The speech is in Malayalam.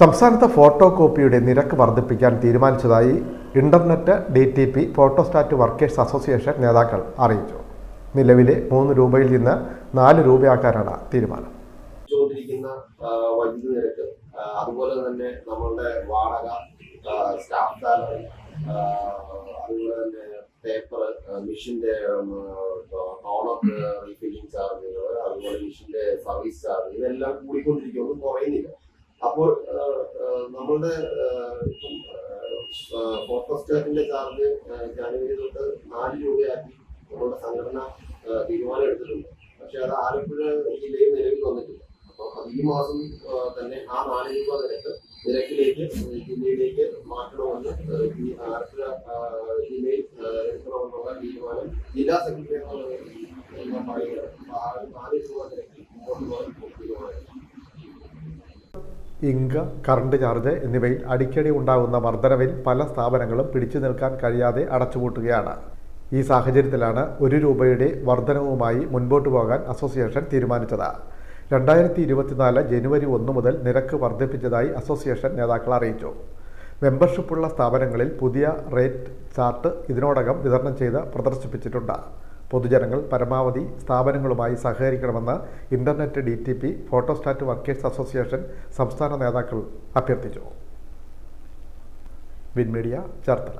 സംസ്ഥാനത്ത് ഫോട്ടോ കോപ്പിയുടെ നിരക്ക് വർദ്ധിപ്പിക്കാൻ തീരുമാനിച്ചതായി internet D T P photostat workers association നേതാക്കൾ അറിയിച്ചു. നിലവിലെ മൂന്ന് രൂപയിൽ നിന്ന് നാല് രൂപയാക്കാനാണ് തീരുമാനം. വൈദ്യുതി നിരക്ക് അതുപോലെ തന്നെ നമ്മളുടെ വാടക സ്റ്റാഫ് സാലറി അതുപോലെ തന്നെ പേപ്പർ മിഷന്റെ ടോണർ റീഫില്ലിംഗ് ചാർജുകൾ അതുപോലെ മെഷീന്റെ സർവീസ് ചാർജ് ഇതെല്ലാം കൂടിക്കൊണ്ടിരിക്കുന്നു കുറയുന്നില്ല. അപ്പോൾ നമ്മളുടെ ഫോട്ടോസ്റ്റാറ്റിന്റെ ചാർജ് ജാനുവരി തൊട്ട് നാല് രൂപയാക്കി നമ്മളുടെ സംഘടന തീരുമാനം എടുത്തിട്ടുണ്ട്. പക്ഷെ അത് ആലപ്പുഴ ജില്ലയിൽ നിലവിൽ വന്നിട്ടില്ല. അപ്പോൾ അത് ഈ മാസം തന്നെ ആ നാല് രൂപ നിരക്ക് നിരക്കിലേക്ക് ജില്ലയിലേക്ക് മാറ്റണമെന്ന് ഈ ആലപ്പുഴ ജില്ലയിൽ എടുക്കണമെന്നുള്ള തീരുമാനം ജില്ലാ സെക്രട്ടറി എന്നുള്ള പറയുകയാണ് നാല് രൂപ നിരക്കിൽ മുമ്പോട്ട് പോകാൻ തീരുമാനം ഇങ്ക് കറണ്ട് ചാർജ് എന്നിവയിൽ അടിക്കടി ഉണ്ടാകുന്ന വർധനവിൽ പല സ്ഥാപനങ്ങളും പിടിച്ചു നിൽക്കാൻ കഴിയാതെ അടച്ചുപൂട്ടുകയാണ്. ഈ സാഹചര്യത്തിലാണ് ഒരു രൂപയുടെ വർധനവുമായി മുൻപോട്ട് പോകാൻ അസോസിയേഷൻ തീരുമാനിച്ചത്. രണ്ടായിരത്തി ഇരുപത്തിനാല് ജനുവരി ഒന്ന് മുതൽ നിരക്ക് വർദ്ധിപ്പിച്ചതായി അസോസിയേഷൻ നേതാക്കൾ അറിയിച്ചു. മെമ്പർഷിപ്പുള്ള സ്ഥാപനങ്ങളിൽ പുതിയ റേറ്റ് ചാർട്ട് ഇതിനോടകം വിതരണം ചെയ്ത് പ്രദർശിപ്പിച്ചിട്ടുണ്ട്. പൊതുജനങ്ങൾ പരമാവധി സ്ഥാപനങ്ങളുമായി സഹകരിക്കണമെന്ന് internet D T P photostat workers association സംസ്ഥാന നേതാക്കൾ അഭ്യർത്ഥിച്ചു. വിൻമീഡിയ ചേർത്തല.